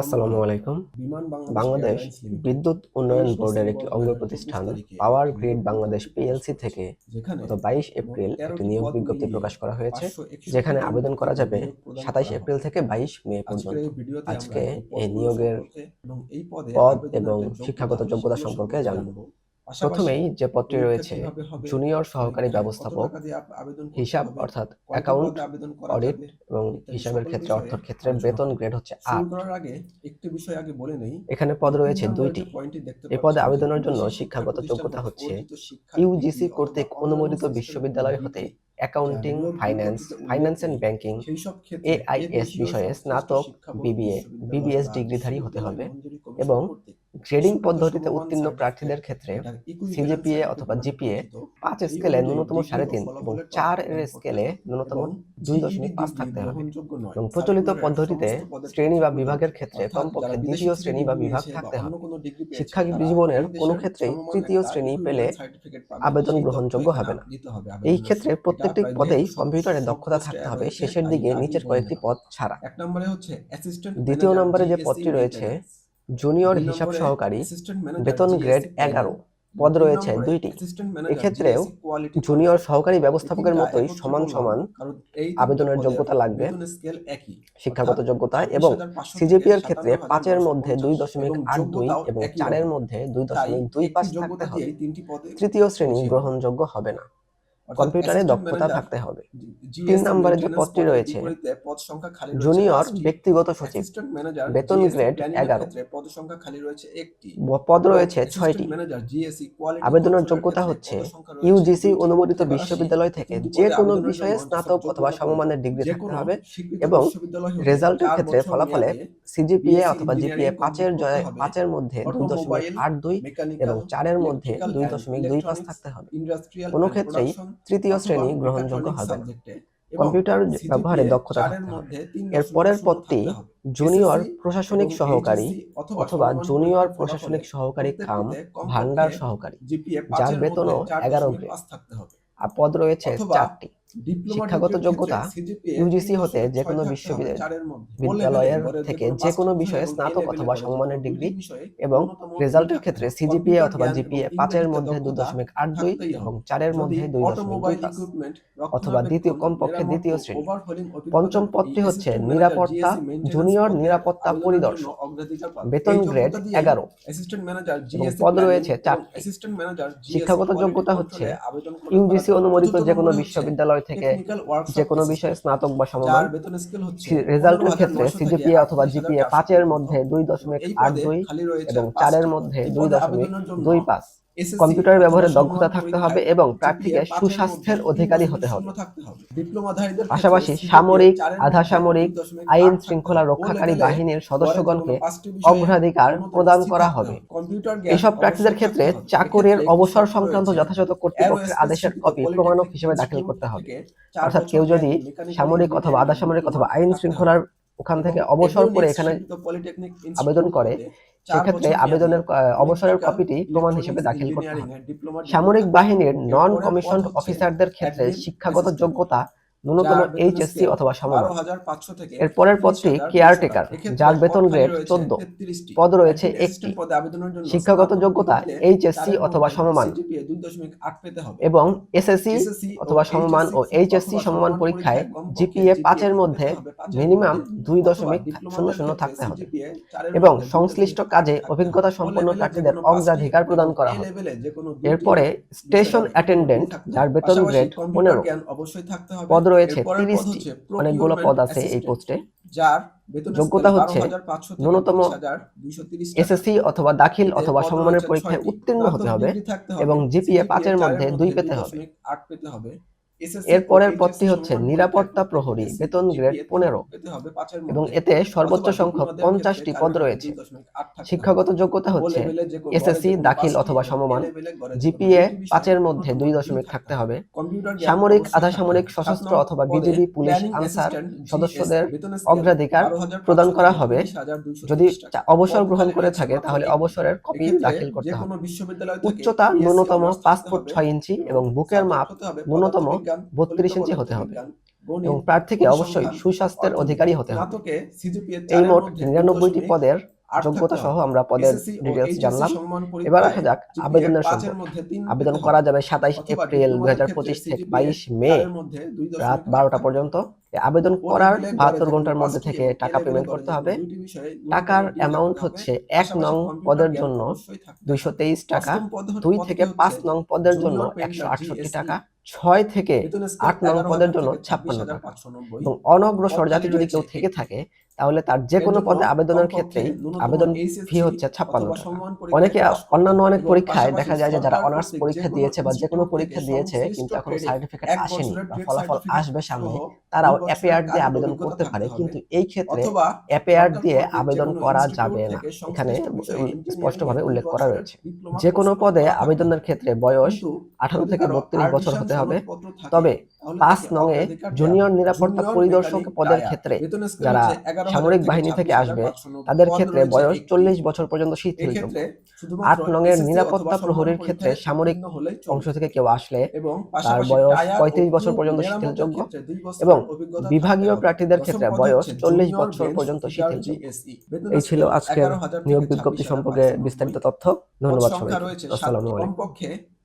আসসালামু আলাইকুম। বাংলাদেশ বিদ্যুৎ উন্নয়ন বোর্ডের একটি অঙ্গ প্রতিষ্ঠান পাওয়ার গ্রিড বাংলাদেশ পিএলসি থেকে গত বাইশ এপ্রিল একটি নিয়োগ বিজ্ঞপ্তি প্রকাশ করা হয়েছে যেখানে আবেদন করা যাবে সাতাইশ এপ্রিল থেকে বাইশ মে পর্যন্ত। আজকে এই নিয়োগের পদ এবং শিক্ষাগত যোগ্যতা সম্পর্কে জানব। প্রথমেই যে পদটি রয়েছে জুনিয়র সহকারী ব্যবস্থাপক হিসাব অর্থাৎ অ্যাকাউন্ট অডিট এবং হিসাবের ক্ষেত্রে অর্থের ক্ষেত্রে বেতন গ্রেড হচ্ছে আট। আগে একটি বিষয় আগে বলে নেই। এখানে পদ রয়েছে দুইটি। এই পদে আবেদনের জন্য শিক্ষাগত যোগ্যতা হচ্ছে ইউজিসি কর্তৃক অনুমোদিত বিশ্ববিদ্যালয় হতে accounting finance finance and banking AIS বিষয়ে স্নাতক বিবিএ বিবিএস ডিগ্রিধারী হতে হবে এবং গ্রেডিং পদ্ধতিতে উত্তীর্ণ প্রার্থীদের ক্ষেত্রে সিজিপিএ অথবা জিপিএ পাঁচ স্কেলে ন্যূনতম সাড়ে তিন এবং চার এর স্কেলে ন্যূনতম দুই দশমিক পাঁচ থাকতে হবে। এবং প্রচলিত পদ্ধতিতে শ্রেণি বা বিভাগের ক্ষেত্রে কমপক্ষে দ্বিতীয় শ্রেণি বা বিভাগ থাকতে হবে শিক্ষা জীবনের কোনো ক্ষেত্রেই তৃতীয় শ্রেণি পেলে আবেদন গ্রহণযোগ্য হবে না। এই ক্ষেত্রে প্রত্যেকটি পদেই কম্পিউটারে দক্ষতা থাকতে হবে। শেষের দিকে নিচের কয়েকটি পদ ছাড়া। এক নম্বরে হচ্ছে দ্বিতীয় নম্বরে যে পদটি রয়েছে জুনিয়র হিসাব সহকারী বেতন গ্রেড এগারো। পদ রয়েছে দুইটি। এক্ষেত্রেও জুনিয়র সহকারী ব্যবস্থাপকের মতোই সমান সমান আবেদনের যোগ্যতা লাগবে। শিক্ষাগত যোগ্যতা এবং সিজিপি এর ক্ষেত্রে পাঁচের মধ্যে দুই দশমিক আট দুই এবং চারের মধ্যে দুই দশমিক দুই পাঁচ থাকতে হবে তৃতীয় শ্রেণি গ্রহণযোগ্য হবে না। কম্পিউটারে দক্ষতা থাকতে হবে। তিন নম্বরে যে পদটি রয়েছে জুনিয়র ব্যক্তিগত সচিব বেতন গ্রেড এগারো। পদ রয়েছে ছয়টি। আবেদনের যোগ্যতা হচ্ছে ইউজিসি অনুমোদিত বিশ্ববিদ্যালয় থেকে যে কোনো বিষয়ে স্নাতক অথবা সমমানের ডিগ্রি থাকতে হবে এবং রেজাল্টের ক্ষেত্রে ফলাফলে সিজিপিএ অথবা জিপিএ পাঁচের জয় পাঁচের মধ্যে দুই দশমিক আট দুই এবং চারের মধ্যে দুই দশমিক দুই পাঁচ থাকতে হবে। কোনো ক্ষেত্রেই তৃতীয় শ্রেণি গ্রহণযোগ্য হবে। কম্পিউটার ব্যবহারে দক্ষতা এর পরের পদটি জুনিয়র প্রশাসনিক সহকারী অথবা জুনিয়র প্রশাসনিক সহকারী কাম ভান্ডার সহকারী যার বেতনও এগারো গ্রেড আর পদ রয়েছে চারটি। শিক্ষাগত যোগ্যতা ইউজিসি হতে যে কোনো বিশ্ববিদ্যালয়ের থেকে যে কোনো বিষয়ে স্নাতক অথবা সমমানের ডিগ্রি এবং রেজাল্টের ক্ষেত্রে সিজিপিএ অথবা জিপিএ পাঁচের মধ্যে দুই দশমিক আট দুই এবং চারের মধ্যে দুই দশমিক দুই পাঁচ। অথবা দ্বিতীয় কমপক্ষে দ্বিতীয় শ্রেণি। পঞ্চম পদটি হচ্ছে নিরাপত্তা জুনিয়র নিরাপত্তা পরিদর্শক। বেতন গ্রেড এগারো। পদ রয়েছে চারটি। শিক্ষাগত যোগ্যতা হচ্ছে ইউজিসি অনুমোদিত যে কোনো বিশ্ববিদ্যালয় থেকে যে কোনো বিষয়ে স্নাতক বা সমমান রেজাল্টের ক্ষেত্রে সিজিপিএ অথবা জিপিএ পাঁচের মধ্যে দুই দশমিক আট দুই এবং চারের মধ্যে দুই দশমিক দুই পাঁচ। কম্পিউটার ব্যবহারে দক্ষতা থাকতে হবে এবং প্রার্থীকে সুস্বাস্থ্যের অধিকারী হতে হবে। পাশাপাশি সামরিক আধা সামরিক আইন শৃঙ্খলা রক্ষাকারী বাহিনীর সদস্যগণকে অগ্রাধিকার প্রদান করা হবে। এসব প্রার্থীদের ক্ষেত্রে চাকরির অবসর সংক্রান্ত যথাযথ কর্তৃপক্ষের আদেশের কপি প্রমাণক হিসেবে দাখিল করতে হবে। অর্থাৎ কেউ যদি সামরিক অথবা আধা সামরিক অথবা আইন শৃঙ্খলার ওখান থেকে অবসর করে এখানে আবেদন করে। সেক্ষেত্রে আবেদনের অবসরের কপিটি প্রমাণ হিসেবে দাখিল করতে হয়। সামরিক বাহিনীর নন কমিশন অফিসারদের ক্ষেত্রে শিক্ষাগত যোগ্যতা ন্যূনতম এইচএসসি অথবা সমমান এর পরের পদটি কেয়ারটেকার যার বেতন গ্রেড চোদ্দ। পদ রয়েছে একটি। শিক্ষাগত যোগ্যতা এইচএসসি অথবা সমমান। এবং এসএসসি অথবা সমমান ও এইচএসসি সমমান পরীক্ষায় জিপিএ পাঁচের মধ্যে মিনিমাম দুই দশমিক শূন্য শূন্য থাকতে হবে। এবং সংশ্লিষ্ট কাজে অভিজ্ঞতা সম্পন্ন প্রার্থীদের অগ্রাধিকার প্রদান করা হবে এরপরে স্টেশন অ্যাটেন্ডেন্ট যার বেতন গ্রেড পনেরো। পদ রয়েছে তিরিশটি অনেকগুলো পদ আছে এই পোস্টে। যার যোগ্যতা হচ্ছে ন্যূনতম এসএসসি অথবা দাখিল অথবা সমমানের পরীক্ষায় উত্তীর্ণ হতে হবে এবং জিপিএ পাঁচের মধ্যে দুই পেতে হবে। এর পরের পদটি হচ্ছে নিরাপত্তা প্রহরী বেতন গ্রেড পনেরো। এবং এতে সর্বোচ্চ সংখ্যক পঞ্চাশটি পদ রয়েছে। শিক্ষাগত যোগ্যতা হচ্ছে এসএসসি দাখিল অথবা সমমান। জিপিএ পাঁচের মধ্যে দুই দশমিক থাকতে হবে। সামরিক আধা সামরিক সশস্ত্র অথবা বিজিবি পুলিশ আনসার সদস্যদের অগ্রাধিকার প্রদান করা হবে। যদি অবসর গ্রহণ করে থাকে তাহলে অবসরের কপি দাখিল করতে হবে। উচ্চতা ন্যূনতম ফুট ছয় ইঞ্চি এবং বুকের মাপ ন্যূনতম বত্রিশ ইঞ্চি হতে হবে। এবং প্রার্থীকে অবশ্যই সুস্বাস্থ্যের অধিকারী হতে হবে। এই মোট নিরানব্বইটি পদের যোগ্যতা সহ আমরা পদের ডিটেলস জানলাম। এবার আসা যাক আবেদনের সম্পর্কে আবেদন করা যাবে সাতাইশ এপ্রিল দুই হাজার পঁচিশ থেকে বাইশ মে রাত বারোটা পর্যন্ত। আবেদন করার বাহাত্তর ঘণ্টার মধ্যে থেকে টাকা পেমেন্ট করতে হবে। টাকার অ্যামাউন্ট হচ্ছে। এক নং পদের জন্য। দুইশো তেইশ টাকা। দুই থেকে পাঁচ নং পদের জন্য একশো আটষট্টি টাকা। ছয় থেকে আট নং 11,000 পদের জন্য ছাপ্পান্ন টাকা। এবং অনগ্রসর জাতি যদি কেউ থেকে থাকে তাহলে তার যে কোনো পদে আবেদনের ন্যূনতম আবেদন ফি হচ্ছে ছাপ্পান্ন টাকা। অনেকে অন্যান্য অনেক পরীক্ষায় দেখা যায় যে যারা অনার্স পরীক্ষা দিয়েছে বা যে কোনো পরীক্ষা দিয়েছে কিন্তু এখন সার্টিফিকেট আসেনি বা ফলাফল আসবে সামনে তারাও অ্যাপেয়ার দিয়ে আবেদন করতে পারে কিন্তু এই ক্ষেত্রে অ্যাপেয়ার দিয়ে আবেদন করা যাবে না। এখানে স্পষ্টভাবে উল্লেখ করা রয়েছে। যে কোনো পদে আবেদনের ক্ষেত্রে বয়স আঠারো থেকে বত্রিশ বছর আর্টিসান হতে হবে। তবে পাঁচ অগ্রাধিকার দেয়া জুনিয়র নিরাপত্তা পরিদর্শক পদের ক্ষেত্রে যারা সামরিক বাহিনী থেকে আসবে তাদের ক্ষেত্রে বয়স চল্লিশ বছর পর্যন্ত শুধুমাত্র আট নংয়ের SSC নিরাপত্তা প্রহরীর ক্ষেত্রে সামরিক। অংশ থেকে কেউ আসলে এবং তার বয়স পঁয়ত্রিশ বছর পর্যন্ত শিথিলযোগ্য এবং বিভাগীয় প্রার্থীদের ক্ষেত্রে বয়স চল্লিশ বছর পর্যন্ত শিথিলযোগ্য এই ছিল আজকের নিয়োগ বিজ্ঞপ্তি সম্পর্কে বিস্তারিত তথ্য। ধন্যবাদ সবাইকে। আসসালামু আলাইকুম।